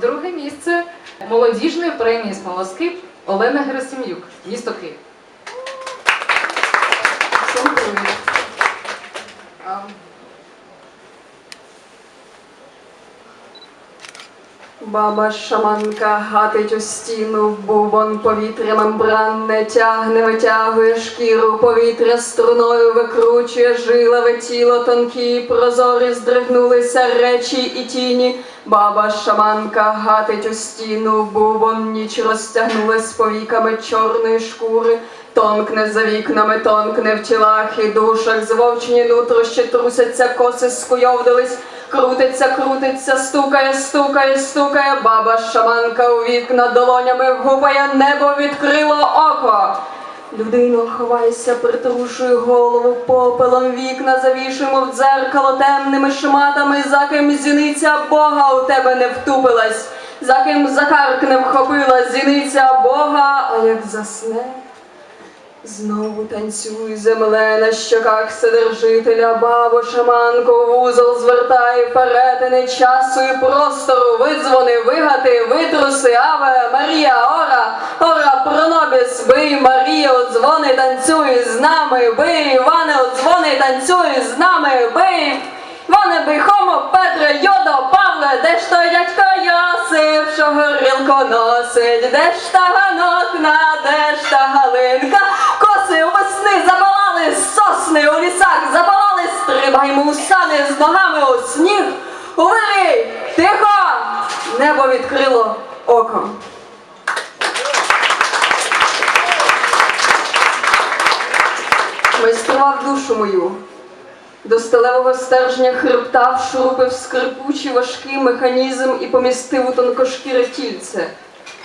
Друге місце молодіжної премії «Смолоскип» Олена Герасим'юк, місто Київ. Баба шаманка гатить у стіну, в бубон повітря мембранне тягне, витягує шкіру, повітря струною викручує жилове тіло тонкі, прозорі здригнулися речі і тіні. Баба шаманка гатить у стіну, в бубон ніч розтягнулась повіками чорної шкури. Тонкне за вікнами, тонкне в тілах і душах, звовчені нутрощі трусяться, коси скуйовдились, крутиться, крутиться, стукає, стукає, стукає, баба шаманка у вікна долонями вгупає, небо відкрило око. Людино, ховайся, притрушуй голову попелом, вікна завішуємо в дзеркало темними шматами, за ким зіниця Бога у тебе не втупилась, за ким закарк не вхопила зіниця Бога, а як засне. Знову танцюй, земле на щоках Вседержителя, бабо, шаманко, вузол звертай, перетини часу і простору, видзвони, вигати, витруси, аве, Марія, ора, ора, пронобіс, бий, Марія, дзвони, танцюй з нами, бий, Іване, дзвони, танцюй з нами, бий. Іване, бий, хомо, Петре, Йодо, Павле, де ж той дядько Йосип, що горілку носить, де ж та ганокна, у з ногами у сніг. У вирій, тихо, небо відкрило око. Майстрував душу мою, до сталевого стержня хребта вшурупив скрипучий важкий механізм і помістив у тонкошкіре тільце.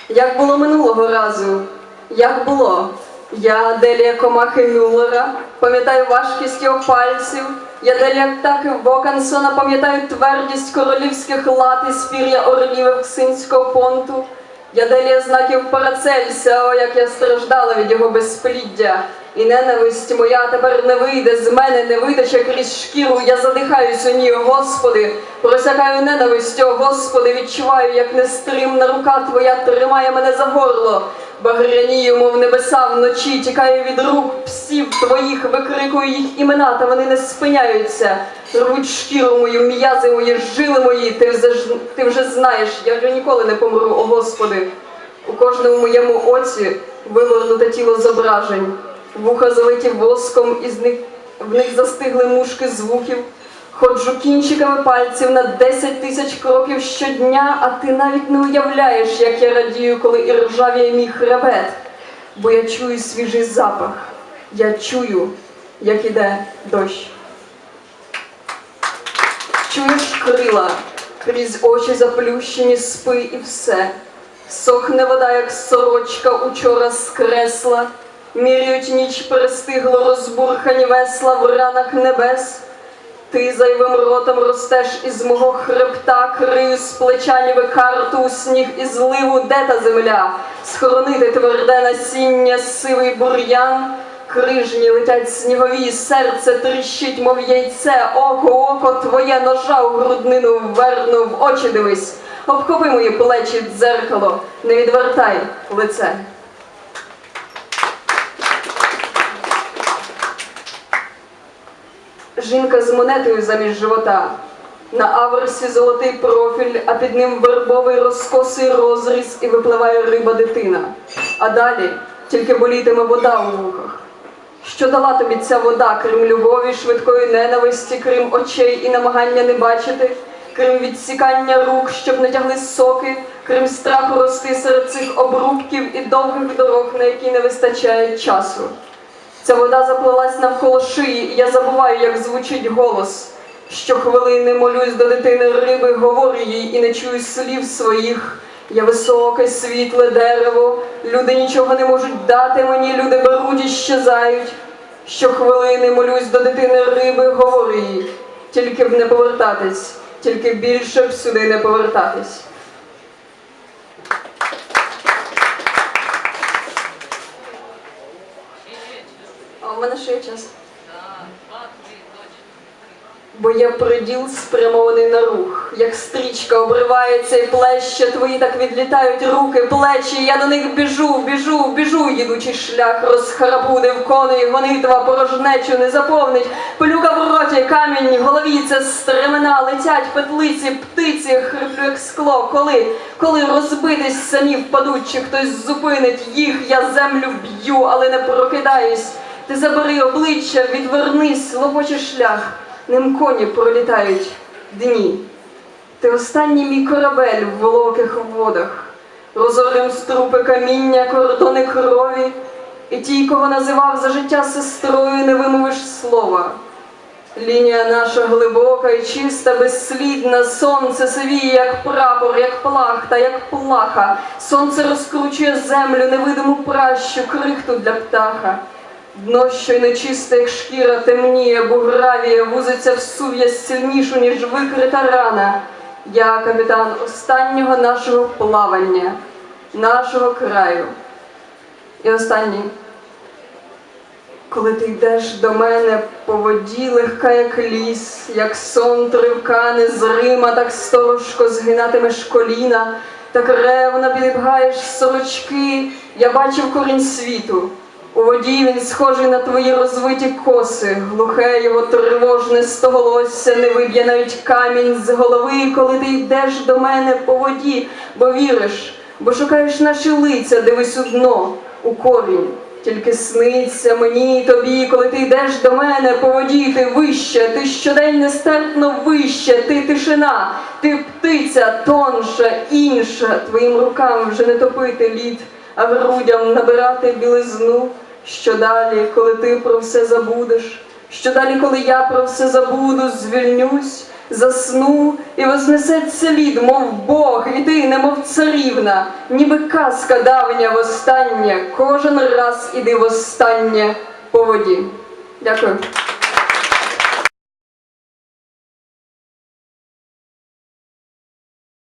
Як було минулого разу? Як було? Я Делія Комахи Мюллера, пам'ятаю важкість його пальців. Я Делія Птахи Вокансона, пам'ятаю твердість королівських лат і спір'я орлів Евксинського понту. Я Делія знаків Парацельса, о, як я страждала від його безпліддя. І ненависть моя тепер не вийде з мене, не витече крізь шкіру. Я задихаюсь у ній, Господи, просякаю ненависть, о Господи, відчуваю, як нестримна рука Твоя тримає мене за горло. Багрянію, мов небеса вночі, тікаю від рук псів твоїх, викрикую їх імена, та вони не спиняються. Рвуть шкіру мою, м'язи мої, жили мої, ти вже, ти вже знаєш, я вже ніколи не помру, о Господи. У кожному моєму оці вивернуте тіло зображень, вуха залиті воском, і з них, в них застигли мушки звуків. Ходжу кінчиками пальців на 10 тисяч кроків щодня, а ти навіть не уявляєш, як я радію, коли і ржавіє мій хребет, бо я чую свіжий запах, я чую, як іде дощ. Чуєш крила, крізь очі заплющені, спи і все. Сохне вода, як сорочка учора скресла, міряють ніч перестигло розбурхані весла в ранах небес. Ти зайвим ротом ростеш із мого хребта, крию з плеча ніби карту у сніг і зливу, де та земля, схоронити тверде насіння, сивий бур'ян, крижні летять снігові, серце тріщить, мов яйце, око, око, твоє ножа у груднину вверну, в очі дивись, обхопи мої плечі дзеркало, не відвертай лице. Жінка з монетою замість живота. На аверсі золотий профіль, а під ним вербовий розкосий розріз і випливає риба дитина. А далі тільки болітиме вода у вухах. Що дала тобі ця вода, крім любові, швидкої ненависті, крім очей і намагання не бачити, крім відсікання рук, щоб не тягли соки, крім страху рости серед цих обрубків і довгих дорог, на які не вистачає часу. Ця вода заплелась навколо шиї, і я забуваю, як звучить голос. Щохвилини молюсь до дитини риби, говорю їй і не чую слів своїх. Я високе, світле дерево, люди нічого не можуть дати мені, люди беруть і щезають. Щохвилини молюсь до дитини риби, говорю їй, тільки б не повертатись, тільки більше б сюди не повертатись. Мене ще є час. Бо є приділ спрямований на рух, як стрічка обривається і плеще, твої так відлітають руки, плечі, я до них біжу, біжу, біжу, їдучий шлях розхарабудив коней, гонитва порожнечу не заповнить, пилюка в роті, камінь, голові це стремена, летять петлиці, птиці, хриплю як скло, коли, коли розбитись самі впадуть, чи хтось зупинить їх, я землю б'ю, але не прокидаюсь. Ти забери обличчя, відвернись, лопоче шлях, ним коні пролітають дні. Ти останній мій корабель в волоких водах, розорим струпи каміння, кордони крові, і тій, кого називав за життя сестрою, не вимовиш слова. Лінія наша глибока і чиста, безслідна, сонце сивіє, як прапор, як плахта, як плаха. Сонце розкручує землю, невидиму пращу, крихту для птаха. Дно щойно чисте, як шкіра, темніє, бугравіє, вузиться в сув'язь сильнішу, ніж викрита рана. Я капітан останнього нашого плавання, нашого краю. І останній. Коли ти йдеш до мене по воді, легка, як ліс, як сон тривка незрима, так сторожко згинатимеш коліна, так ревно підібгаєш сорочки, я бачив корінь світу. У воді він схожий на твої розвиті коси, глухе його тривожне стоголосся, не виб'є навіть камінь з голови, коли ти йдеш до мене по воді, бо віриш, бо шукаєш наші лиця, дивись у дно, у корінь. Тільки сниться мені тобі, коли ти йдеш до мене по воді, ти вище, ти щодень нестерпно вище, ти тишина, ти птиця тонша, інша, твоїм рукам вже не топити лід, а грудям набирати білизну. Що далі, коли ти про все забудеш? Що далі, коли я про все забуду, звільнюсь, засну і вознесеться лід, мов Бог, і ти, немов царівна, ніби казка давня востаннє, кожен раз іди востаннє по воді. Дякую.